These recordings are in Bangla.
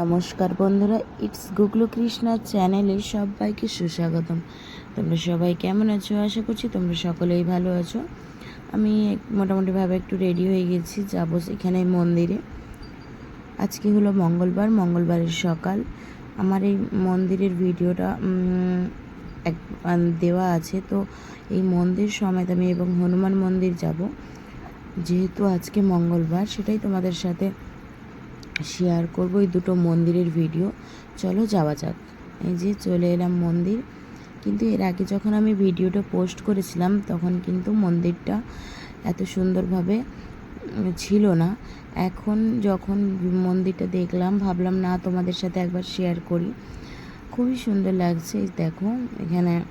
নমস্কার বন্ধুরা ইটস গুগলু কৃষ্ণা চ্যানেলে সবাইকে সুস্বাগতম। তোমরা সবাই কেমন আছো? আশা করছি তোমরা সকলেই ভালো আছো। আমি মোটামুটিভাবে একটু রেডি হয়ে গেছি, যাব সেখানে মন্দিরে। আজকে হলো মঙ্গলবার, মঙ্গলবারের সকাল। আমার এই মন্দিরের ভিডিওটা এক দেওয়া আছে। তো এই মন্দির সমেত আমি এবং হনুমান মন্দির যাব। যেহেতু আজকে মঙ্গলবার, সেটাই তোমাদের সাথে শেয়ার করব এই দুটো মন্দিরের ভিডিও চলো যাওয়া যাক। এই যে চলে এলাম মন্দির। কিন্তু এর আগে যখন আমি ভিডিওটা পোস্ট করেছিলাম, তখন কিন্তু মন্দিরটা এত সুন্দরভাবে ছিল না। এখন যখন মন্দিরটা দেখলাম, ভাবলাম, না, তোমাদের সাথে একবার শেয়ার করি। খুবই সুন্দর লাগছে দেখো, এখানে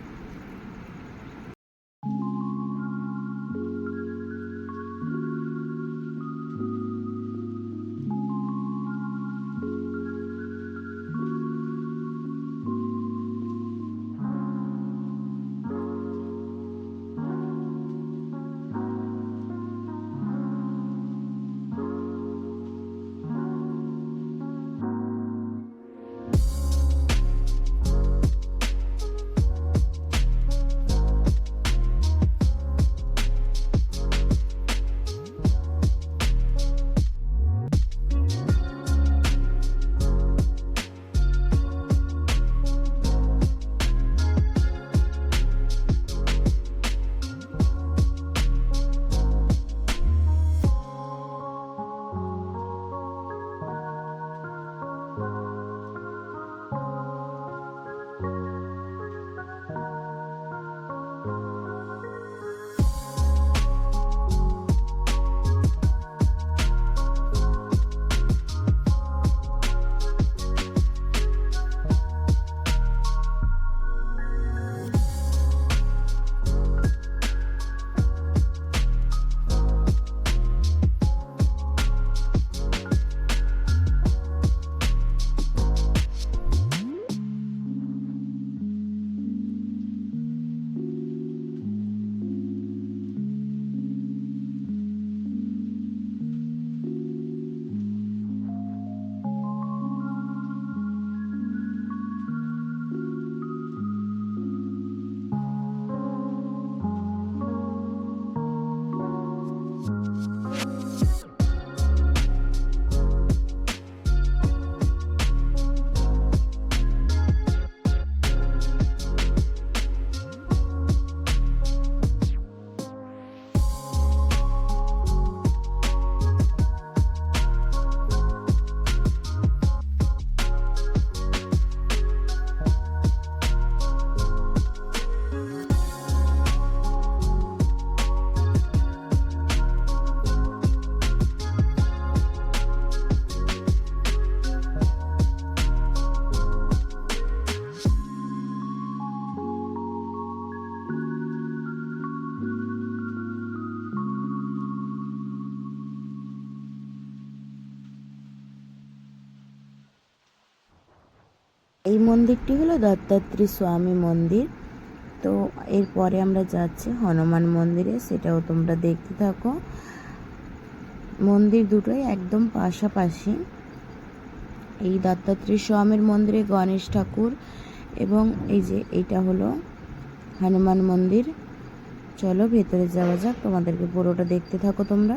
এই মন্দিরটি হলো দত্তাত্রী স্বামী মন্দির। তো এরপরে আমরা যাচ্ছি হনুমান মন্দিরে, সেটাও তোমরা দেখতে থাকো। মন্দির দুটোই একদম পাশাপাশি। এই দত্তাত্রী স্বামীর মন্দিরে গণেশ ঠাকুর এবং এই যে এটা হলো হনুমান মন্দির। চলো ভেতরে যাওয়া যাক, তোমাদেরকে পুরোটা দেখতে থাকো তোমরা।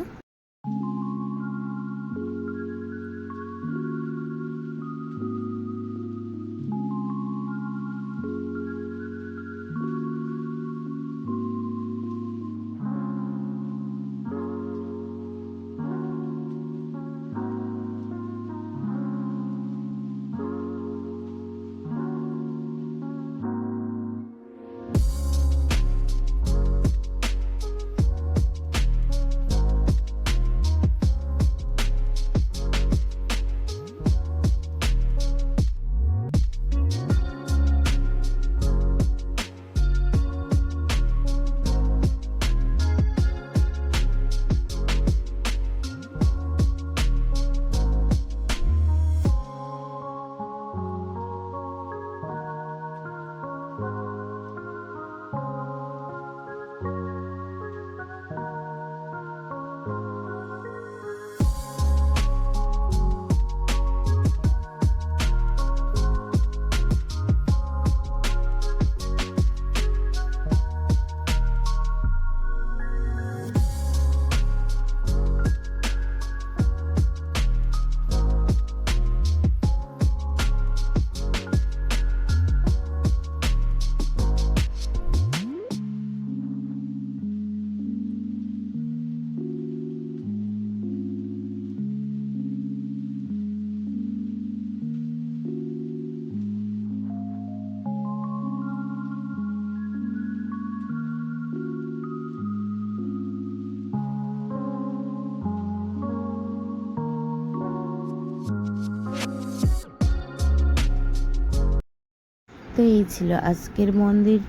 তো এই ছিল আজকের মন্দির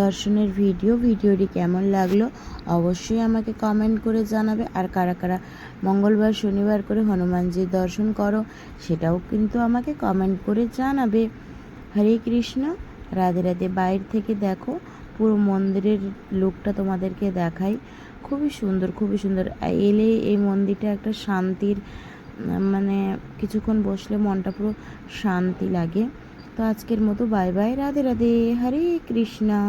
দর্শনের ভিডিও। ভিডিওটি কেমন লাগল অবশ্যই আমাকে কমেন্ট করে জানাবে। আর কারা কারা মঙ্গলবার, শনিবার করে হনুমানজির দর্শন করো সেটাও কিন্তু আমাকে কমেন্ট করে জানাবে। হরে কৃষ্ণ, রাধে রাধে। বাইরে থেকে দেখো পুরো মন্দিরের লুকটা তোমাদেরকে দেখাই। খুবই সুন্দর খুবই সুন্দর। এলে এই মন্দিরটা একটা শান্তির মানে কিছুক্ষণ বসলে মনটা পুরো শান্তি লাগে। তো আজকের মতো বাই বাই রাধে রাধে হরে কৃষ্ণা।